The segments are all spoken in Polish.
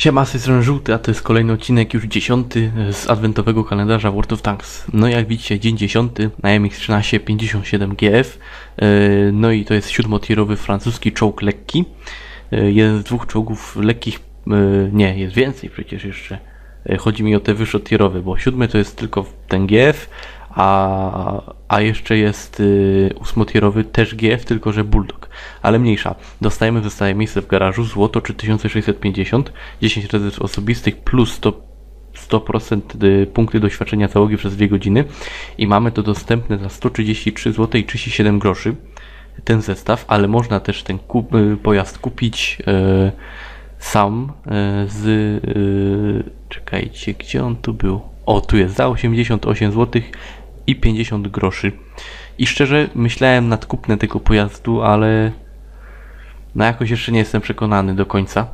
Siema, z tej Żółty, a to jest kolejny odcinek, już dziesiąty z adwentowego kalendarza World of Tanks. No jak widzicie, dzień dziesiąty na MX-13 57 GF. Yy, No i to jest siódmotierowy francuski czołg lekki. Yy, Jeden z dwóch czołgów lekkich, nie, jest więcej przecież jeszcze. Chodzi mi o te wyższotierowe, bo siódmy to jest tylko ten GF, a, a jeszcze jest yy, ósmotierowy też GF, tylko że Bulldog. Ale mniejsza. Dostajemy, zostaje miejsce w garażu, złoto 3650, 10 rezerw osobistych plus 100, 100% y, punkty doświadczenia załogi przez 2 godziny i mamy to dostępne za 133 zł i 37 groszy ten zestaw, ale można też ten y, pojazd kupić y, sam y, z y, czekajcie, gdzie on tu był? O, tu jest za 88 zł i 50 groszy. I szczerze myślałem nad kupnem tego pojazdu, ale no jakoś jeszcze nie jestem przekonany do końca.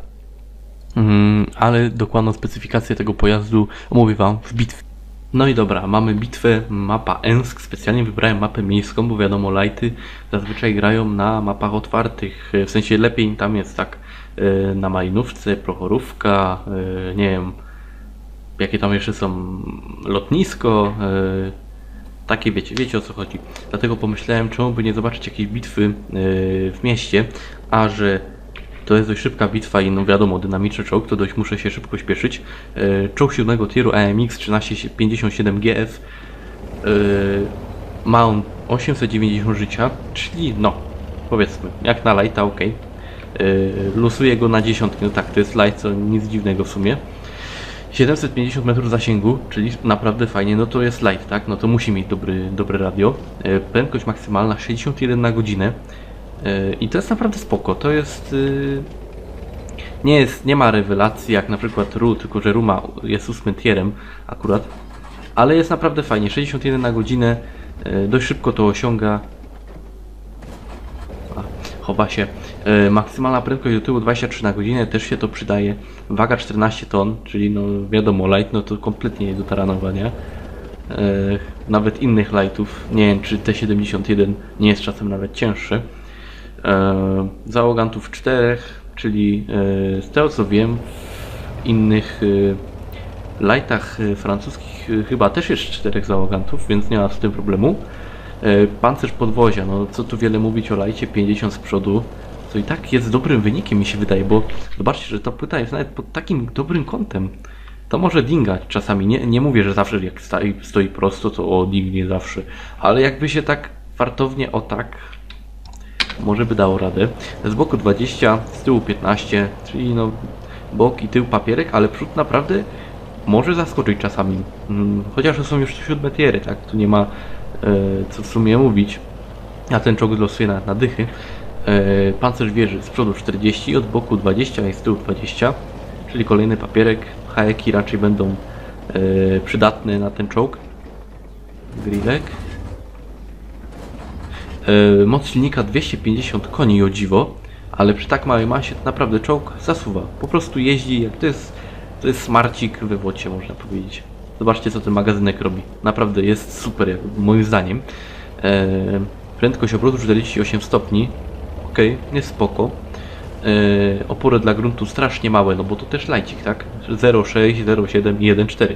Mm, ale dokładną specyfikację tego pojazdu omówię Wam w bitwie. No i dobra, mamy bitwę mapa Ensk. Specjalnie wybrałem mapę miejską, bo wiadomo, lighty zazwyczaj grają na mapach otwartych. W sensie lepiej tam jest tak e, na Malinówce, Prochorówka, e, nie wiem, jakie tam jeszcze są, lotnisko, e, takie wiecie, wiecie o co chodzi. Dlatego pomyślałem, czemu by nie zobaczyć jakiejś bitwy yy, w mieście, a że to jest dość szybka bitwa i no wiadomo, dynamiczny czołg, to dość muszę się szybko śpieszyć. Yy, czołg 7 tieru AMX 1357 GF yy, ma on 890 życia, czyli no, powiedzmy, jak na lighta, ok. Yy, go na dziesiątki, no tak, to jest light, co nic dziwnego w sumie. 750 metrów zasięgu, czyli naprawdę fajnie, no to jest light, tak? No to musi mieć dobry, dobre radio. E, Prędkość maksymalna 61 na godzinę. E, I to jest naprawdę spoko. To jest. y, Nie jest, nie ma rewelacji jak na przykład Ru, tylko że Ru ma, jest ósmym tierem akurat. Ale jest naprawdę fajnie. 61 na godzinę. e, Dość szybko to osiąga. A, chowa się. E, maksymalna prędkość do tyłu 23 na godzinę, też się to przydaje. Waga 14 ton, czyli no wiadomo, light no to kompletnie nie do taranowania. E, nawet innych lightów, nie wiem czy T71 nie jest czasem nawet cięższy. E, załogantów 4, czyli z tego co wiem, w innych lightach francuskich chyba też jest 4 załogantów, więc nie ma z tym problemu. Pancerz podwozia, no co tu wiele mówić o lajcie, 50 z przodu, co i tak jest dobrym wynikiem mi się wydaje, bo zobaczcie, że ta płyta jest nawet pod takim dobrym kątem. To może dingać czasami, nie, nie mówię, że zawsze jak stoi, stoi prosto, to o dingnie zawsze, ale jakby się tak fartownie o tak, może by dało radę. Z boku 20, z tyłu 15, czyli no bok i tył papierek, ale przód naprawdę może zaskoczyć czasami. Mm, Chociaż to są już siódme tiery, tak? Tu nie ma e, co w sumie mówić. A ten czołg losuje nawet na dychy. E, pancerz wieży z przodu 40, od boku 20 i z tyłu 20. Czyli kolejny papierek. Hajeki raczej będą e, przydatne na ten czołg. Grillek. E, moc silnika 250 koni o dziwo, ale przy tak małej masie to naprawdę czołg zasuwa. Po prostu jeździ, jak to jest, to jest smarcik we wocie, można powiedzieć. Zobaczcie, co ten magazynek robi. Naprawdę jest super, moim zdaniem. Prędkość obrotu 48 stopni. Ok, jest spoko. E, opory dla gruntu strasznie małe, no bo to też lajcik, tak? 0,6, 0,7 i 1,4.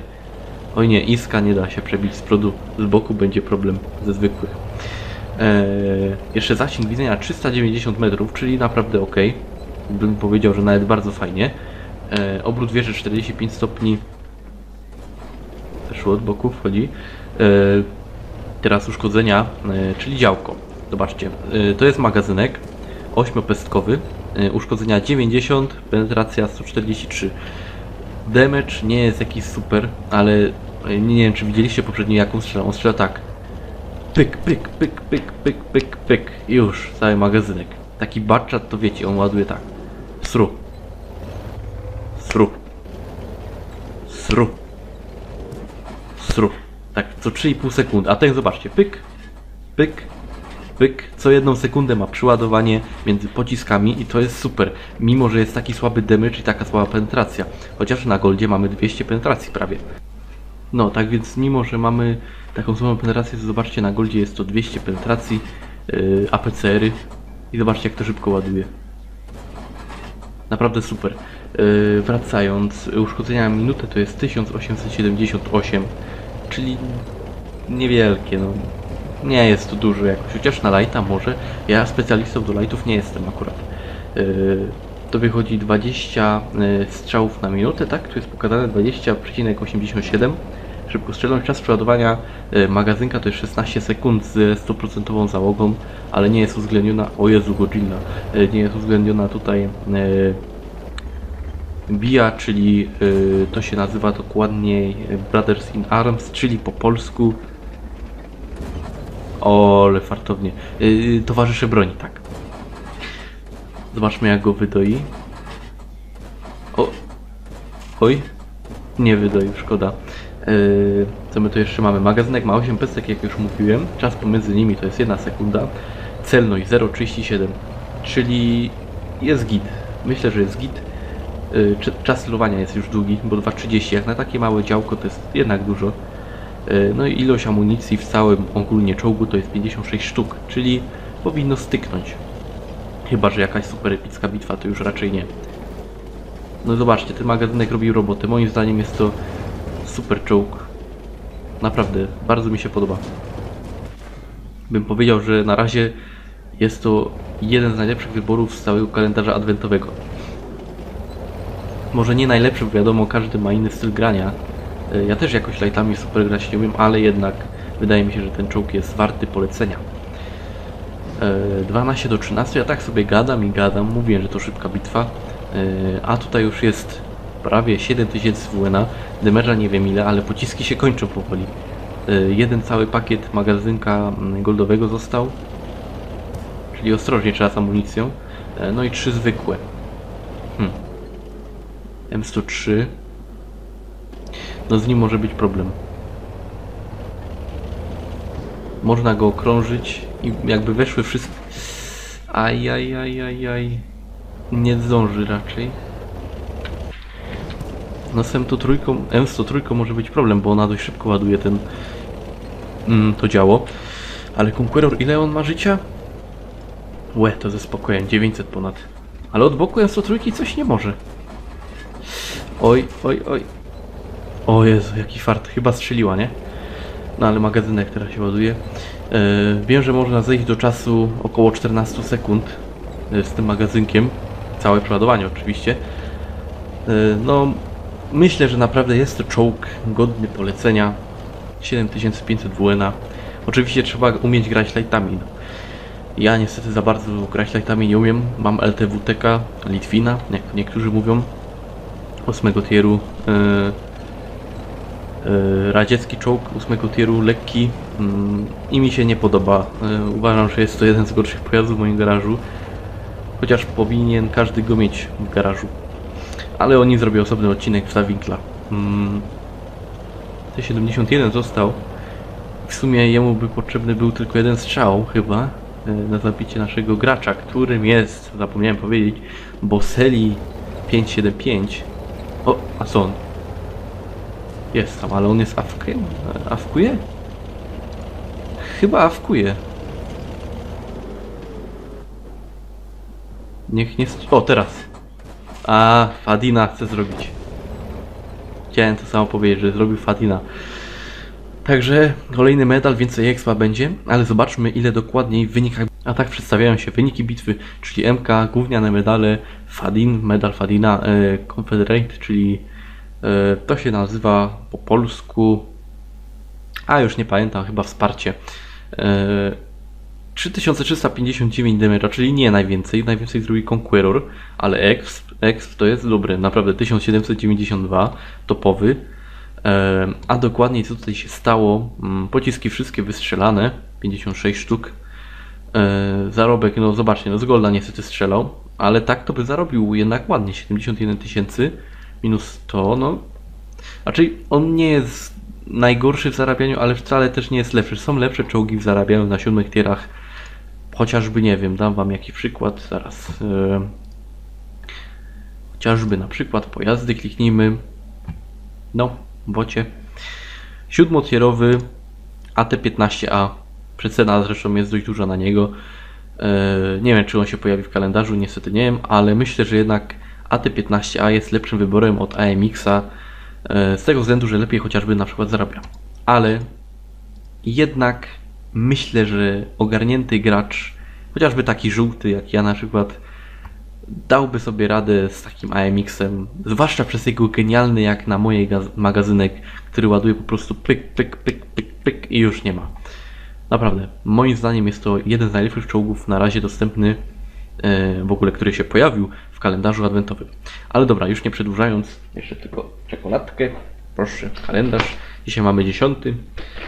Oj nie, iska nie da się przebić z przodu. Z boku będzie problem ze zwykłych. Eee, jeszcze zasięg widzenia 390 metrów, czyli naprawdę ok. Bym powiedział, że nawet bardzo fajnie. Eee, obrót wieży 45 stopni. Też od boku wchodzi. Teraz uszkodzenia, czyli działko. Zobaczcie, to jest magazynek 8-pestkowy. Eee, uszkodzenia 90, penetracja 143. Damage nie jest jakiś super, ale e, nie wiem czy widzieliście poprzednio jaką strzela. On strzela tak. Pyk, pyk, pyk, pyk, pyk, pyk, pyk. Już, cały magazynek. Taki barczat to wiecie, on ładuje tak. Sru. Sru. Sru. Sru. Tak, co 3,5 sekundy. A ten zobaczcie, pyk, pyk, pyk. Co jedną sekundę ma przyładowanie między pociskami i to jest super. Mimo, że jest taki słaby damage i taka słaba penetracja. Chociaż na goldzie mamy 200 penetracji prawie. No, tak więc mimo, że mamy taką samą penetrację, to zobaczcie na Goldzie jest to 200 penetracji, yy, APCR-y i zobaczcie jak to szybko ładuje. Naprawdę super. Yy, wracając, uszkodzenia na minutę to jest 1878, czyli niewielkie, no. Nie jest to dużo jakoś, chociaż na lighta może. Ja specjalistą do lightów nie jestem akurat. Yy, to wychodzi 20 yy, strzałów na minutę, tak? Tu jest pokazane 20,87. Szybkostrzelność, czas przeładowania yy, magazynka to jest 16 sekund z 100% załogą, ale nie jest uwzględniona, o Jezu Godzilla, nie jest uwzględniona tutaj BIA, czyli to się nazywa dokładniej Brothers in Arms, czyli po polsku Ole, fartownie. Yy, towarzysze broni, tak. Zobaczmy jak go wydoi. O. Oj. Nie wydoił, szkoda. Yy, co my tu jeszcze mamy? Magazynek ma 8 pestek, jak już mówiłem. Czas pomiędzy nimi to jest 1 sekunda. Celność 0,37. Czyli jest git. Myślę, że jest git. Yy, czas celowania jest już długi, bo 2,30. Jak na takie małe działko to jest jednak dużo. Yy, No i ilość amunicji w całym ogólnie czołgu to jest 56 sztuk, czyli powinno styknąć. Chyba, że jakaś super epicka bitwa, to już raczej nie. No zobaczcie, ten magazynek robi robotę. Moim zdaniem jest to super czołg. Naprawdę, bardzo mi się podoba. Bym powiedział, że na razie jest to jeden z najlepszych wyborów z całego kalendarza adwentowego. Może nie najlepszy, bo wiadomo, każdy ma inny styl grania. E, Ja też jakoś lightami super grać nie umiem, ale jednak wydaje mi się, że ten czołg jest warty polecenia. E, 12 do 13, ja tak sobie gadam i gadam, mówię, że to szybka bitwa, E, a tutaj już jest prawie 7000 WNA, damage'a nie wiem ile, ale pociski się kończą powoli. Jeden cały pakiet magazynka mm, goldowego został, czyli ostrożnie trzeba z amunicją, no i trzy zwykłe. Hmm. M103 no z nim może być problem. Można go okrążyć i jakby weszły wszystkie... Aj, aj, aj, aj, aj. Nie zdąży raczej. No z M103, M103 może być problem, bo ona dość szybko ładuje ten... Mm, to działo. Ale Conqueror, ile on ma życia? Łe, to ze spokojem, 900 ponad. Ale od boku M103 coś nie może. Oj, oj, oj. O Jezu, jaki fart. Chyba strzeliła, nie? No ale magazynek teraz się ładuje. Yy, wiem, że można zejść do czasu około 14 sekund yy, z tym magazynkiem. Całe przeładowanie oczywiście. Yy, no, myślę, że naprawdę jest to czołg godny polecenia. 7500 WN. Oczywiście trzeba umieć grać lightami. Ja niestety za bardzo grać lightami nie umiem. Mam LTWTK Litwina, jak niektórzy mówią. 8 tieru. Yy, radziecki czołg 8 tieru, lekki yy, i mi się nie podoba. Yy, uważam, że jest to jeden z gorszych pojazdów w moim garażu. Chociaż powinien każdy go mieć w garażu. Ale oni zrobią osobny odcinek w Winkla. Mm, T71 został. W sumie jemu by potrzebny był tylko jeden strzał chyba yy, na zabicie naszego gracza, którym jest, zapomniałem powiedzieć, Boseli 575. O, a on? Jest tam, ale on jest awkiem? Awkuje? Chyba awkuje. Niech nie... O, teraz. A, Fadina chce zrobić. Chciałem to samo powiedzieć, że zrobił Fadina. Także kolejny medal, więcej expa będzie, ale zobaczmy ile dokładniej w wynikach. A tak przedstawiają się wyniki bitwy, czyli MK, gówniane medale, Fadin, medal Fadina, e, Confederate, czyli to się nazywa po polsku, a już nie pamiętam, chyba wsparcie. E, 3359 damage'a, czyli nie najwięcej, najwięcej zrobi Conqueror, ale Exp, Exp to jest dobry, naprawdę 1792, topowy. E, A dokładniej co tutaj się stało, mm, pociski wszystkie wystrzelane, 56 sztuk. E, Zarobek, no zobaczcie, no z Golda niestety strzelał, ale tak to by zarobił jednak ładnie, 71 tysięcy minus 100, no. Raczej on nie jest najgorszy w zarabianiu, ale wcale też nie jest lepszy. Są lepsze czołgi w zarabianiu na siódmych tierach, chociażby, nie wiem, dam wam jakiś przykład zaraz. E, Chociażby na przykład pojazdy kliknijmy. No, bocie. Siódmotierowy AT-15A. Przecena zresztą jest dość duża na niego. E, Nie wiem, czy on się pojawi w kalendarzu, niestety nie wiem, ale myślę, że jednak AT15A jest lepszym wyborem od AMX-a e, z tego względu, że lepiej chociażby na przykład zarabia. Ale jednak myślę, że ogarnięty gracz, chociażby taki żółty jak ja na przykład, dałby sobie radę z takim AMX-em, zwłaszcza przez jego genialny jak na mojej gaz- magazynek, który ładuje po prostu pyk, pyk, pyk, pyk, pyk i już nie ma. Naprawdę, moim zdaniem jest to jeden z najlepszych czołgów na razie dostępny w ogóle, który się pojawił w kalendarzu adwentowym. Ale dobra, już nie przedłużając, jeszcze tylko czekoladkę. Proszę, kalendarz. Dzisiaj mamy 10.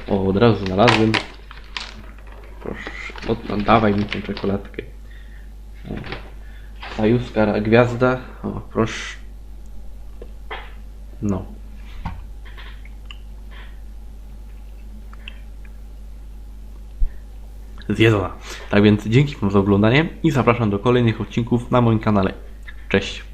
O, od razu znalazłem. Proszę, od, no, dawaj mi tę czekoladkę. Sajuska gwiazda. O, proszę. No. Zjedzona. Tak więc dzięki Wam za oglądanie i zapraszam do kolejnych odcinków na moim kanale. Cześć.